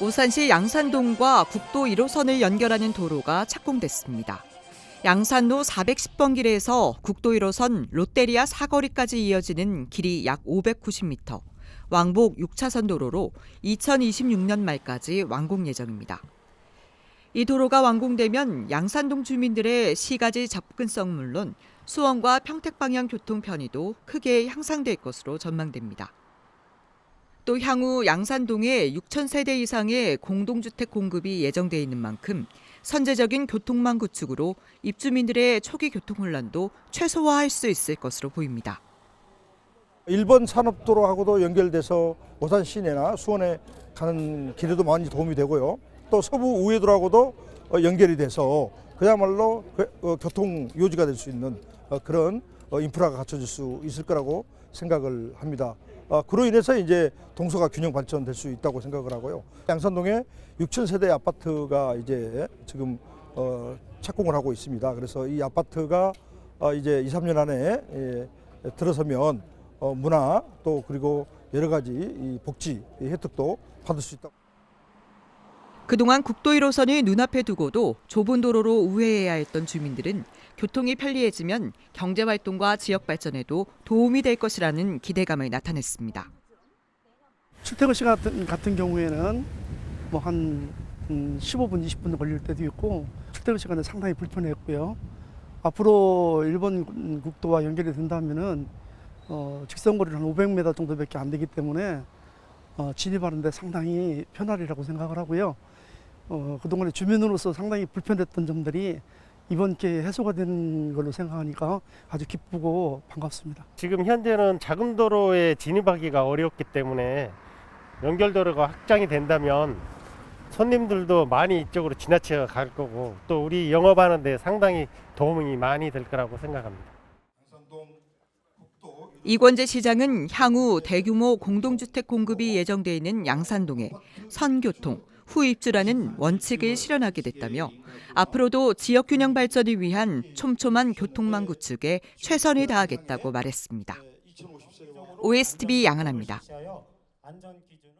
오산시 양산동과 국도 1호선을 연결하는 도로가 착공됐습니다. 양산로 410번 길에서 국도 1호선 롯데리아 사거리까지 이어지는 길이 약 590m, 왕복 6차선 도로로 2026년 말까지 완공 예정입니다. 이 도로가 완공되면 양산동 주민들의 시가지 접근성 물론 수원과 평택 방향 교통 편의도 크게 향상될 것으로 전망됩니다. 또 향후 양산동에 6천 세대 이상의 공동주택 공급이 예정돼 있는 만큼 선제적인 교통망 구축으로 입주민들의 초기 교통 혼란도 최소화할 수 있을 것으로 보입니다. 일본 산업도로하고도 연결돼서 오산 시내나 수원에 가는 길에도 많이 도움이 되고요. 또 서부 우회도로하고도 어, 연결이 돼서 그야말로 그, 어, 교통 요지가 될 수 있는 어, 그런 어, 인프라가 갖춰질 수 있을 거라고 생각을 합니다. 어, 그로 인해서 이제 동서가 균형 발전될 수 있다고 생각을 하고요. 양산동에 6천 세대 아파트가 이제 지금 어, 착공을 하고 있습니다. 그래서 이 아파트가 어, 이제 2, 3년 안에 예, 들어서면 어, 문화 또 그리고 여러 가지 이 복지 이 혜택도 받을 수 있다. 그동안 국도 1호선을 눈앞에 두고도 좁은 도로로 우회해야 했던 주민들은 교통이 편리해지면 경제 활동과 지역 발전에도 도움이 될 것이라는 기대감을 나타냈습니다. 출퇴근 시간 같은, 같은 경우에는 뭐한 15분, 20분 걸릴 때도 있고 출퇴근 시간은 상당히 불편했고요. 앞으로 일본 국도와 연결이 된다면은 어, 직선 거리는 한 500m 정도밖에 안 되기 때문에 어, 진입하는데 상당히 편하리라고 생각을 하고요. 어, 그동안에 주민으로서 상당히 불편했던 점들이 이번 기회에 해소가 된 걸로 생각하니까 아주 기쁘고 반갑습니다. 지금 현재는 작은 도로에 진입하기가 어렵기 때문에 연결도로가 확장이 된다면 손님들도 많이 이쪽으로 지나쳐 갈 거고 또 우리 영업하는 데 상당히 도움이 많이 될 거라고 생각합니다. 이권재 시장은 향후 대규모 공동주택 공급이 예정돼 있는 양산동에 선교통, 후입주라는 원칙을 실현하게 됐다며 앞으로도 지역 균형 발전을 위한 촘촘한 교통망 구축에 최선을 다하겠다고 말했습니다. OSTV 기준